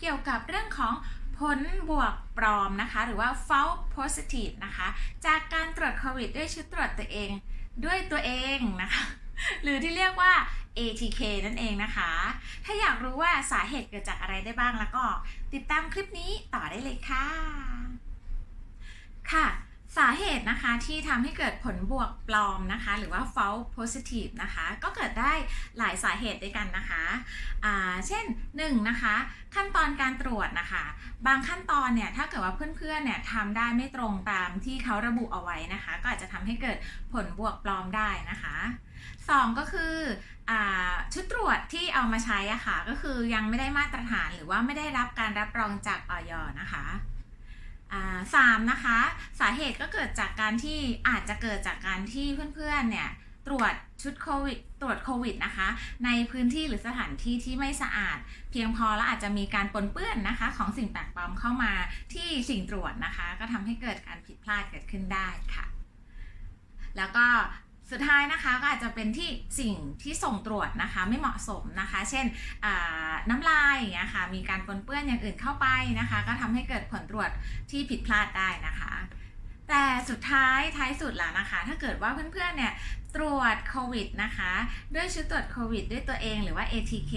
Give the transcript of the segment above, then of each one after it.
เกี่ยวกับเรื่องของผลบวกปลอมนะคะ หรือว่า false positive นะคะ จากการตรวจโควิดด้วยชุดตรวจตัวเอง ด้วยตัวเองนะคะ หรือที่เรียกว่า ATK นั่นเองนะคะ ถ้าอยากรู้ว่าสาเหตุเกิดจากอะไรได้บ้างแล้วก็ ติดตามคลิปนี้ต่อได้เลยค่ะ ค่ะ สาเหตุนะคะที่ทำให้เกิดผลบวกปลอมนะคะ หรือว่า false positive นะคะ ก็เกิดได้หลายสาเหตุด้วยกันนะคะเช่น1นะคะขั้นตอนการตรวจนะคะ บางขั้นตอนเนี่ยถ้าเกิดว่าเพื่อนๆเนี่ยทำได้ไม่ตรงตามที่เขาระบุเอาไว้นะคะ ก็อาจจะทำให้เกิดผลบวกปลอมได้นะคะสองก็คืออชุดตรวจที่เอามาใช้อะค่ะก็คือยังไม่ได้มาตรฐานหรือว่าไม่ได้รับการรับรองจากออยนะคะ สามนะคะ สาเหตุก็เกิดจากการที่อาจจะเกิดจากการที่เพื่อนๆเนี่ยตรวจชุดโควิดตรวจโควิดนะคะ ในพื้นที่หรือสถานที่ที่ไม่สะอาด เพียงพอและอาจจะมีการปนเปื้อนนะคะ ของสิ่งแปลกปลอมเข้ามาที่สิ่งตรวจนะคะ ก็ทำให้เกิดการผิดพลาดเกิดขึ้นได้ค่ะ แล้วก็ สุดท้ายนะคะก็อาจจะเป็นที่สิ่งที่ส่งตรวจนะคะไม่เหมาะสมนะคะ เช่นน้ำลายอย่างเงี้ยค่ะมีการปนเปื้อนอย่างอื่นเข้าไปนะคะ ก็ทำให้เกิดผลตรวจที่ผิดพลาดได้นะคะ แต่สุดท้ายท้ายสุดแล้วนะคะ ถ้าเกิดว่าเพื่อนๆเนี่ยตรวจโควิดนะคะ ด้วยชุดตรวจโควิด ด้วยตัวเองหรือว่า ATK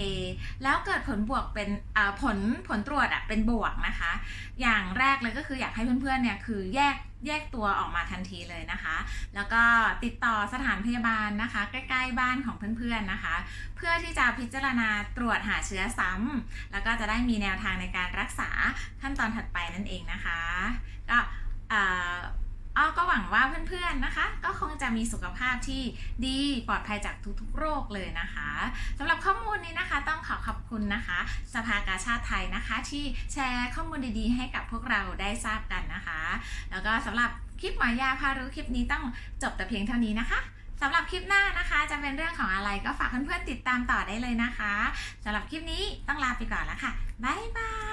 แล้วเกิดผลบวกเป็นผลผลตรวจอะเป็นบวกนะคะ อย่างแรกเลยก็คืออยากให้เพื่อนๆเนี่ยคือแยกแยกตัวออกมาทันทีเลยนะคะ แล้วก็ติดต่อสถานพยาบาลนะคะ ใกล้ ๆ บ้านของเพื่อนๆนะคะ เพื่อที่จะพิจารณาตรวจหาเชื้อซ้ำแล้วก็จะได้มีแนวทางในการรักษาขั้นตอนถัดไปนั่นเองนะคะ ก็ อ้อก็หวังว่าเพื่อนๆนะคะ ก็คงจะมีสุขภาพที่ดีปลอดภัยจากทุกๆ โรคเลยนะคะสำหรับข้อมูลนี้นะคะ ต้องขอขอบคุณนะคะ สภากาชาติไทยนะคะ ที่แชร์ข้อมูลดีๆ ให้กับพวกเราได้ทราบกันนะคะ แล้วก็สำหรับคลิปหมอยาพารู้คลิปนี้ต้องจบแต่เพียงเท่านี้นะคะสำหรับคลิปหน้านะคะ จะเป็นเรื่องของอะไรก็ฝากเพื่อนๆติดตามต่อได้เลยนะคะสำหรับคลิปนี้ต้องลาไปก่อนแล้วค่ะบ๊ายบาย